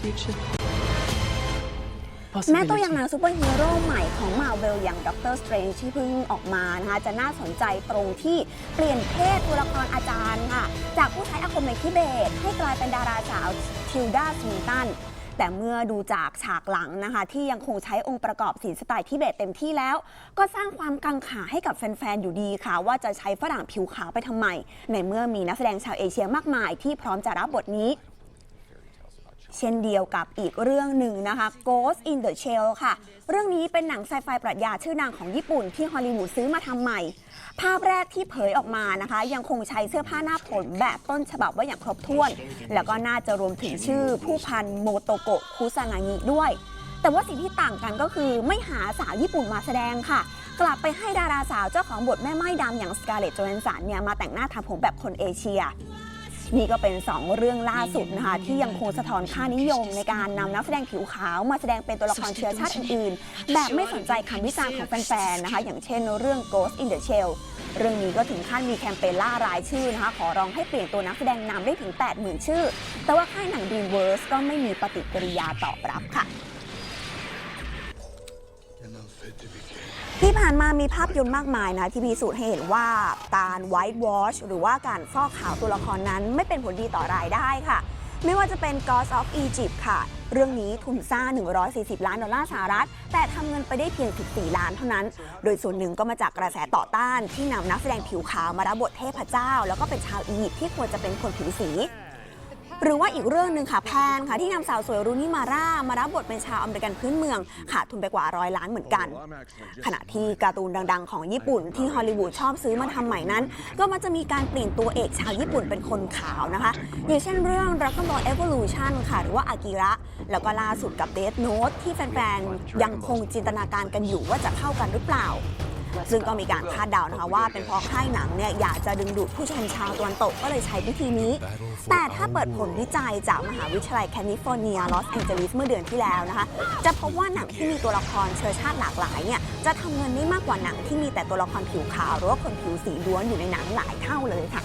future. แม้ตัวอย่างห Possibility. นังซูเปอร์ฮีโร่ใหม่ของมาเวลอย่างด็อกเตอร์สเตรนจ์ที่เพิ่งออกมานะคะจะน่าสนใจตรงที่เปลี่ยนเพศตัวละครอาจารย์ค่ะ จากผู้ใช้อาคมในทิเบต ให้กลายเป็นดาราสาวทิลดาสวินตันแต่เมื่อดูจากฉากหลังนะคะ ที่ยังคงใช้องค์ประกอบศิลป์สไตล์ทิเบตเต็มที่แล้ว ก็สร้างความกังขาให้กับแฟน ๆ อยู่ดีค่ะ ว่าจะใช้ฝรั่งผิวขาวไปทำไม ในเมื่อมีนักแสดงชาวเอเชียมากมายที่พร้อมจะรับบทนี้ เช่นเดียวกับอีกเรื่องหนึ่งนะคะ Ghost in the Shell ค่ะ เรื่องนี้เป็นหนังไซไฟปรัชญาชื่อดังของญี่ปุ่นที่ฮอลลีวูดซื้อมาทำใหม่ ภาพแรกที่เผยออกมานะคะ ยังคงใช้เสื้อผ้าหน้าผมแบบต้นฉบับไว้อย่างครบถ้วน แล้วก็น่าจะรวมถึงชื่อผู้พันโมโตโกะคุซานางิด้วย แต่ว่าสิ่งที่ต่างกันก็คือไม่หาสาวญี่ปุ่นมาแสดงค่ะ กลับไปให้ดาราสาวเจ้าของบทแม่ไม้ดำอย่างสกาเลตโจแฮนสันเนี่ยมาแต่งหน้าทำผมแบบคนเอเชีย นี่ก็เป็น 2 เรื่องล่าสุดนะคะที่ยังคงสะท้อนค่านิยมในการนำนักแสดงผิวขาวมาแสดงเป็นตัวละครเชื้อชาติอื่นๆ แบบไม่สนใจคำวิจารณ์ของแฟนๆนะคะ อย่างเช่นเรื่อง Ghost in the Shell เรื่องนี้ก็ถึงขั้นมีแคมเปญล่ารายชื่อนะคะ ขอร้องให้เปลี่ยนตัวนักแสดงนำได้ถึง 80,000 ชื่อ แต่ว่าค่ายหนัง Dreamworks ก็ไม่มีปฏิกิริยาตอบรับค่ะ ที่ผ่านมามีภาพยนตร์มากมายนะที่พิสูจน์ให้เห็นว่าการ white wash หรือว่าการฟอกขาวตัวละครนั้นไม่เป็นผลดีต่อรายได้ค่ะ ไม่ว่าจะเป็น Ghost of Egypt ค่ะ เรื่องนี้ทุนสร้าง 140 ล้านดอลลาร์สหรัฐ แต่ทำเงินไปได้เพียง 14 ล้านเท่านั้น โดยส่วนหนึ่งก็มาจากกระแสต่อต้านที่นำนักแสดงผิวขาวมารับบทเทพเจ้า แล้วก็เป็นชาวอียิปต์ที่ควรจะเป็นคนผิวสี หรือว่าอีกเรื่องหนึ่งค่ะแพนค่ะที่นำสาวสวยรูนี่มาร่ามารับบทเป็นชาวอเมริกันพื้นเมืองขาดทุนไปกว่าร้อยล้านเหมือนกัน ขณะที่การ์ตูนดัง ๆ ของญี่ปุ่นที่ฮอลลีวูดชอบซื้อมาทำใหม่นั้น ก็มักจะมีการเปลี่ยนตัวเอกชาวญี่ปุ่นเป็นคนขาวนะคะ อย่างเช่นเรื่อง Dragon Ball Evolution ค่ะ หรือว่าอากิระแล้วก็ล่าสุดกับ Death Note ที่แฟน ๆ ยังคงจินตนาการกันอยู่ว่าจะเข้ากันหรือเปล่า ซึ่งก็มีการคาดเดานะคะว่าเป็นเพราะค่ายหนังเนี่ยอยากจะดึงดูดผู้ชมชาวตะวันตกก็เลยใช้วิธีนี้ แต่ถ้าเปิดผลวิจัยจากมหาวิทยาลัยแคลิฟอร์เนียลอสแองเจลิสเมื่อเดือนที่แล้วนะคะ จะพบว่าหนังที่มีตัวละครเชื้อชาติหลากหลายเนี่ยจะทำเงินได้มากกว่าหนังที่มีแต่ตัวละครผิวขาวหรือว่าคนผิวสีล้วนอยู่ในหนังหลายเท่าเลยค่ะ